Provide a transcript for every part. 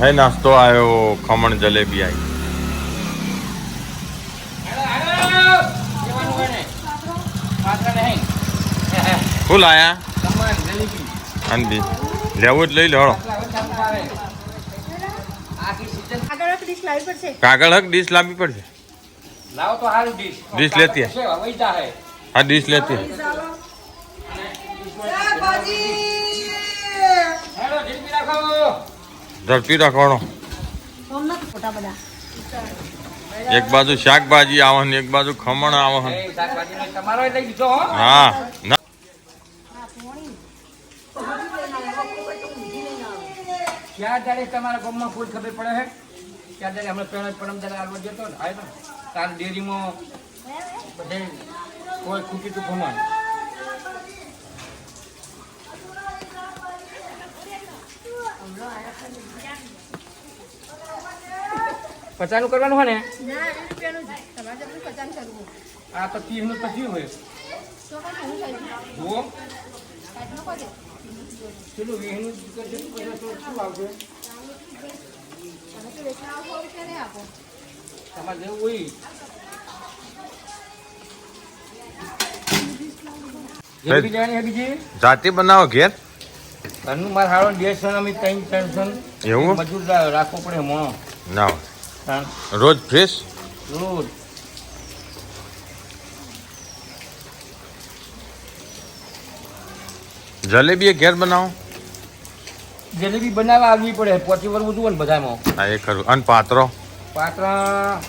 હે નાસ્તો આવ્યો ખમણ જલેબી આવી શું લાયા? આંદી લેવું જ લઈ લો કાગળ હક ડીશ લાવવી પડશે. લાવો તો હારું ડીશ. ડીશ લેતી હે. ડીશ લેતી. હેલો, રાખો. ઝડપી રાખવાનો. એક બાજુ શાકભાજી આવન એક બાજુ ખમણ આવન હો. ના ક્યાં ત્યારે તમારા ગામમાં ફૂલ ખબર પડે છે ક્યાં ત્યારે હમણાં પહેલા પરમ દાડે આલવા જતો ને આવ્યો ને તાર ડેરીમાં બધે કોઈ ખૂટી તું ખમાણ પચાસનું કરવાનું હોય ને? ના આ તો ત્રીસનું પછી હોય. જુઓ. પેલું શું આવશે? તમારે જેવું હોય. જાતે બનાવો ઘેર? ઘરનું મારે હારો સણ અમે ત્રણ ત્રણ એવું મજૂર રાખવો પડે મોણો. ના. રોજ ફ્રેશ? રોજ. જલેબી ઘેર બનાવો? જલેબી બનાવવા આવવી પડે. પોચી વાર બધું ને બધામાં. હા એ ખરું. અને પાત્રો પાત્રા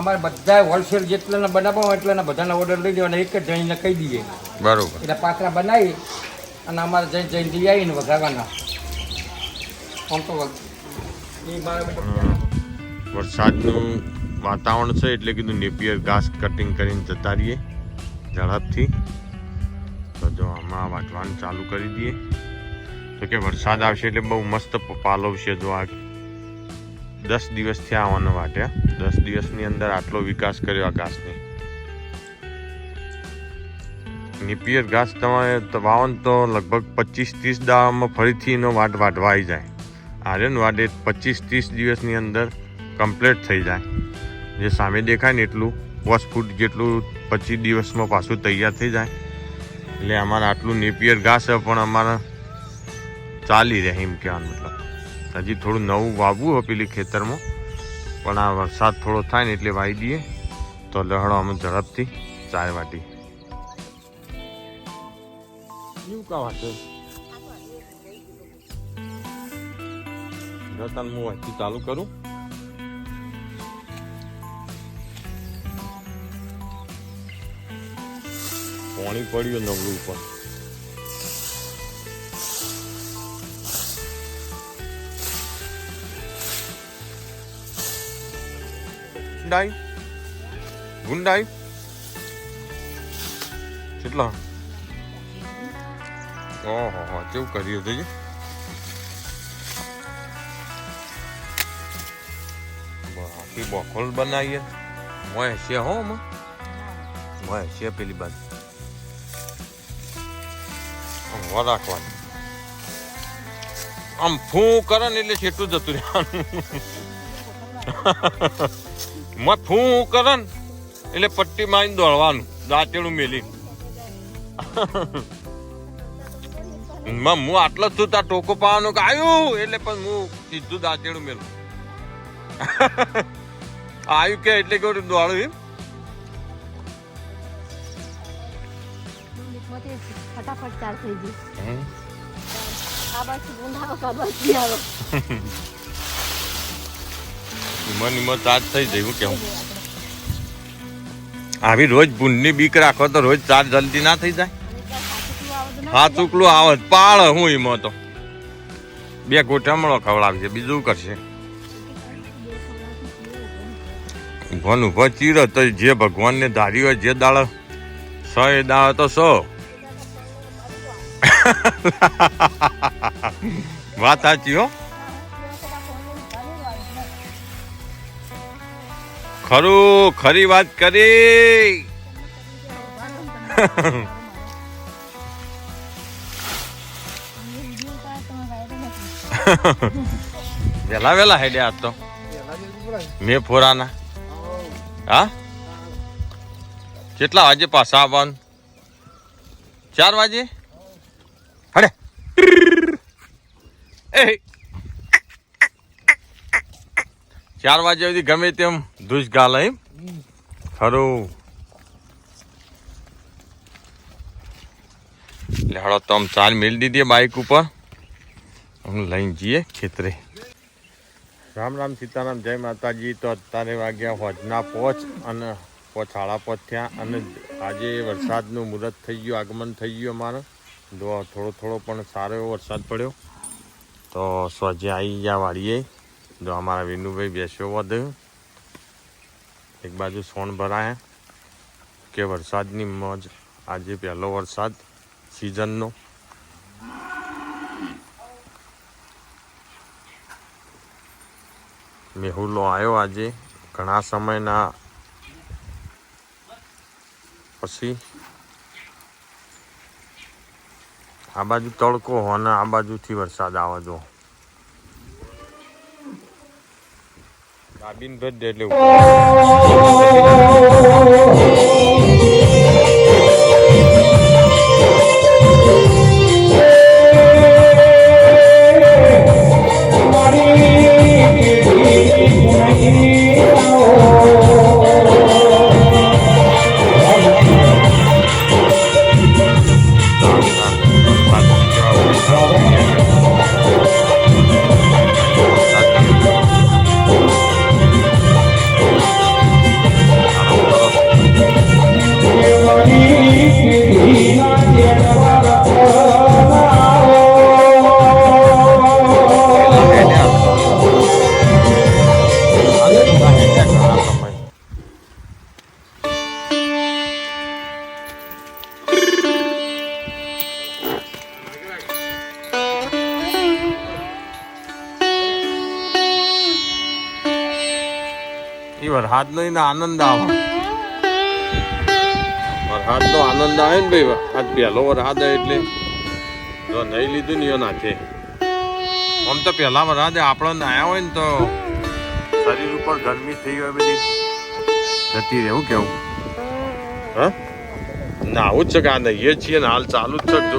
અમારે બધા હોલસેલ જેટલાના બનાવવા હોય એટલાના બધાના ઓર્ડર લઈ દેવાના એક જ જઈને કહી દઈએ. બરોબર. એટલે પાત્રા બનાવી અને અમારે જઈ લઈ આવીને વઘારવાના આમ તો વરસાદનું વાતાવરણ છે એટલે કીધું નેપિયર ઘાસ કટિંગ કરીને જતા રહીએ ઝડપથી. તો જો આમાં વાટવાનું ચાલુ કરી દઈએ. તો કે વરસાદ આવશે એટલે બહુ મસ્ત પાલવશે જો આ દસ દિવસથી આવવાનો વાટ્યા. દસ દિવસની અંદર આટલો વિકાસ કર્યો આ ઘાસને. નેપિયર ઘાસ તમારે તો વાવો તો લગભગ પચીસ ત્રીસ દાવામાં ફરીથી એનો વાટ વાટવા આવી જાય આર્યન વાડે પચીસ ત્રીસ દિવસની અંદર કમ્પ્લીટ થઈ જાય. જે સામે દેખાય ને એટલું દસ ફૂટ જેટલું પચીસ દિવસમાં પાછું તૈયાર થઈ જાય. એટલે અમારે આટલું નેપિયર ઘાસ પણ અમારે ચાલી રહે એમ કહેવાનું મતલબ. હજી થોડું નવું વાવવું હોય પેલી ખેતરમાં, પણ આ વરસાદ થોડો થાય ને એટલે વાવી દઈએ. તો લહડો અમે ઝડપથી ચાર વાટી કા વાટે રતન હું અહીંથી ચાલુ કરું પાણી પડ્યું નવરું ઉપર ગુંડાઈ ગુંડાઈ કેટલા ઓહો હો કેવું કર્યું હતું બાકી બોખોલ બનાવીએ. મોય છે હો માં મોય છે પેલી બાજુ. આમ રાખવાની. આમ ફૂ કરે ને એટલે છેટું જતું રહેવાનું. મોય ફૂ કરે એટલે પટ્ટી મારીને દોડવાનું, દાંતેડું મેલી માં હું આટલો જ છું તાર ટોકો પાવાનું કે આવ્યું એટલે પણ હું સીધું દાંતેડું મેલું. આવ્યું કે એટલે કેવું દોડું એમ? ફટાફટ ચાર થઈ ગઈ. આ બાજુ ઊંધાઓ કા બાજુ આવો ઈમો નીમો ચાર્જ થઈ જાય હું કેવું? આવી રોજ ભૂંડની બીક રાખો તો રોજ ચાર્જ જલ્દી ના થઈ જાય. હા, ચૂકલું આવે. પાળ હું ઈમો તો બે ગોઠમણો ખવડાવજે, બીજું કરશે. ભગવાન ઊભો ચીરો તો જે ભગવાનને ધારી હોય, જે દાળ સ, એ દાળ તો સો. વાત સાચી હો. ખરું, ખરી વાત કરી. વેલા વેલા હેડે આજ તો. મેં ફોરાના. હા? કેટલા વાગે પાછા આવવાનું? ચાર વાગે? હડે. એ. ચાર વાગે સુધી ગમે તેમ ધૂસ ગાલે એમ. ખરું. લેહડો તો આમ ચાલ મેલ દીધી બાઇક ઉપર. હું લઈને જઈએ ખેતરે. રામ રામ સીતારામ, જય માતાજી. તો અત્યારે વાગ્યા હોજના પોચ અને પોછાળા પોચ થયા અને આજે વરસાદનું મુહૂર્ત થઈ ગયું, આગમન થઈ ગયું અમારે. થોડો થોડો પણ સારો એવો વરસાદ પડ્યો. તો સોજે આવી ગયા વાળીએ જો અમારા વિનુભાઈ બેસ્યો વધુ. એક બાજુ સોણ ભરાયા કે વરસાદની મોજ. આજે પહેલો વરસાદ સિઝનનો મેહુલો આવ્યો આજે ઘણા સમયના પછી. આ બાજુ તડકો હો અને આ બાજુથી વરસાદ આવે જો. દાબીન દે એટલે વરસાદ નો આનંદ આવે. વરસાદ નો આનંદ આવે ને ભાઈ આજ પહેલો વરસાદ એટલે. જો નહીં લીધું ને નાખે. આમ તો પહેલા વરસાદે આપણે નાયા હોય ને તો શરીર ઉપર ગરમી થઈ હોય બધી. જતી રહેવું કેવું? હા? ના, આવું જ છે કે આ નહીએ છીએ ને, હાલ ચાલુ જ છે જો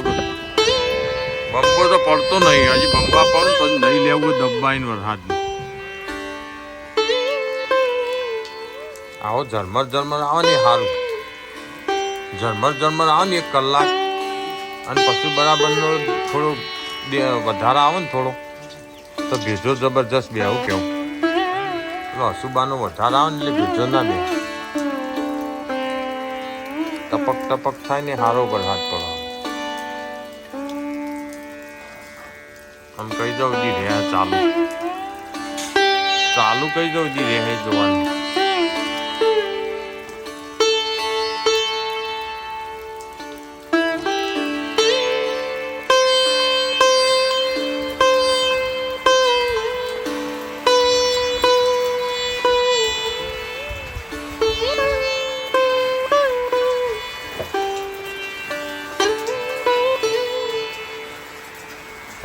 બંબો તો પડતો નહીં, હજી બંબા પડે તો નહીં લેવું દબાઈને વરસાદનું આવો ઝરમર ઝરમર આવે ને સારું ઝરમર ઝરમર આવો ને એક કલાક. અને પછી બરાબરનો થોડો દે- વધારે આવે ને થોડો. તો ભેજો જબરજસ્ત બે આવું કેવું. એટલે અસુબાનો વધારે આવે ને એટલે ભેજો ના બે. ટપક ટપક થાય ને હારો પર હાથ પડો આમ કહી દઉં જી રહ્યા ચાલુ. ચાલુ કહી દઉં જી રહે જોવાનું.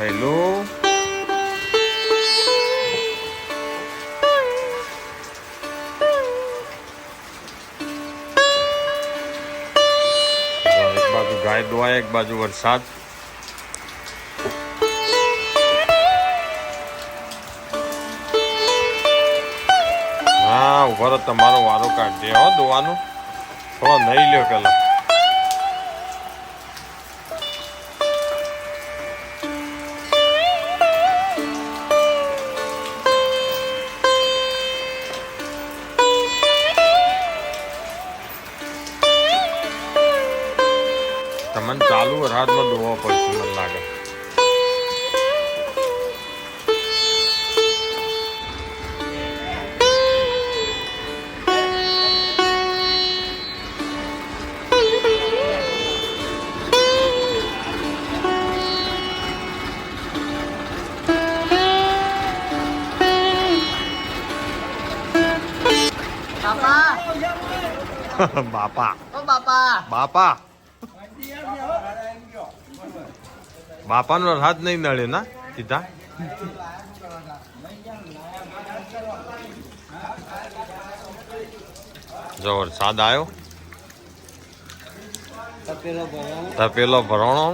હેલો એક બાજુ ગાય દોવાય, એક બાજુ વરસાદ. હા, ઊભા તમારો વારો કાઢજે હો દોવાનો. થોડો નહીં લ્યો પેલા. વરસાદમાં દોવા પડશે મને લાગે. બાપા. બાપા. બાપા બાપા બાપાનો હાથ નહીં નડે ના સીધા? જો વરસાદ આવ્યો તપેલો ભરણો